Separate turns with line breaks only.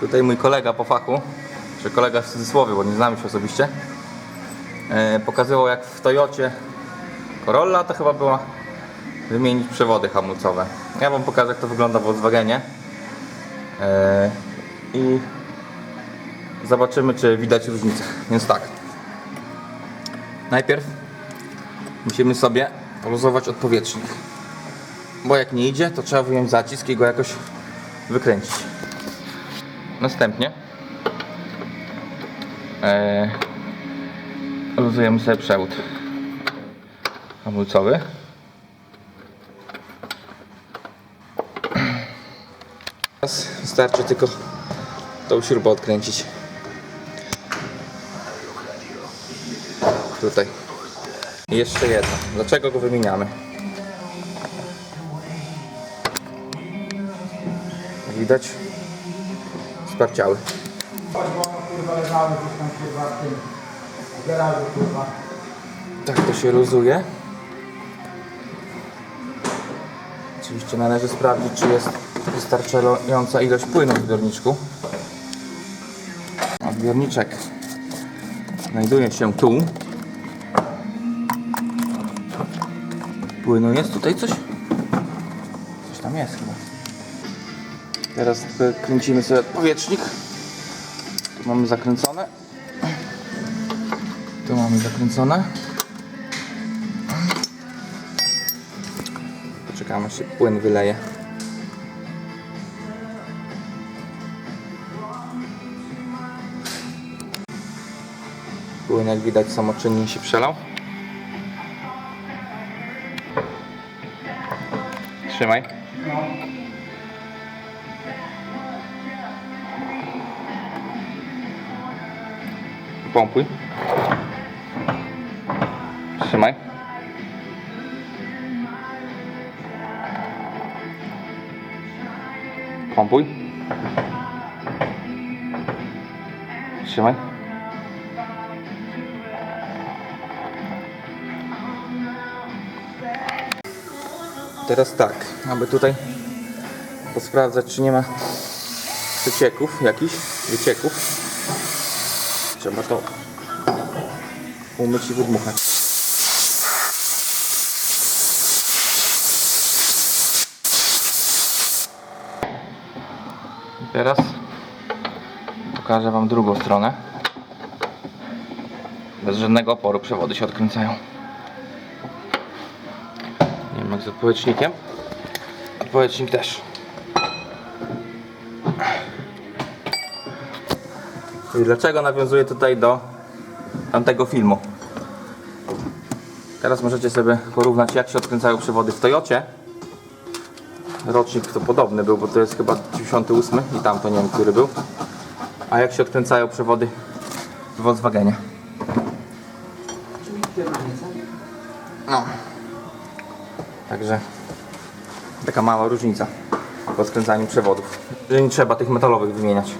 Tutaj mój kolega po fachu, czy kolega w cudzysłowie, bo nie znamy się osobiście, e, pokazywał jak w Toyocie Corolla to chyba była wymienić przewody hamulcowe. Ja wam pokażę jak to wygląda w Volkswagenie e, i zobaczymy czy widać różnicę. Więc tak. Najpierw musimy sobie poluzować odpowietrznik. Bo jak nie idzie, to trzeba wyjąć zacisk i go jakoś wykręcić. Następnie e, luzujemy sobie przewód hamulcowy. Teraz wystarczy tylko tą śrubę odkręcić. Tutaj. I jeszcze jedno. Dlaczego go wymieniamy? Widać? Sparciały. Tak to się luzuje. Oczywiście należy sprawdzić, czy jest wystarczająca ilość płynu w zbiorniczku. A zbiorniczek znajduje się tu. Płynu jest tutaj coś? Coś tam jest chyba. Teraz kręcimy sobie powietrznik. Tu mamy zakręcone. Tu mamy zakręcone. Poczekamy, się płyn wyleje. Płyn, jak widać, samoczynnie się przelał. Trzymaj. Pompuj. Trzymaj. Pompuj. Trzymaj. Teraz tak, aby tutaj posprawdzać, czy nie ma przecieków jakichś, wycieków. Trzeba to umyć i wydmuchać. Teraz pokażę Wam drugą stronę. Bez żadnego oporu przewody się odkręcają. Nie wiem jak z odpowietrznikiem. Odpowietrznik też. Dlaczego nawiązuję tutaj do tamtego filmu? Teraz możecie sobie porównać jak się odkręcają przewody w Toyocie. Rocznik to podobny był, bo to jest chyba 98 i tam to nie wiem, który był. A jak się odkręcają przewody w Volkswagenie. No. Także taka mała różnica w odkręcaniu przewodów. Że nie trzeba tych metalowych wymieniać.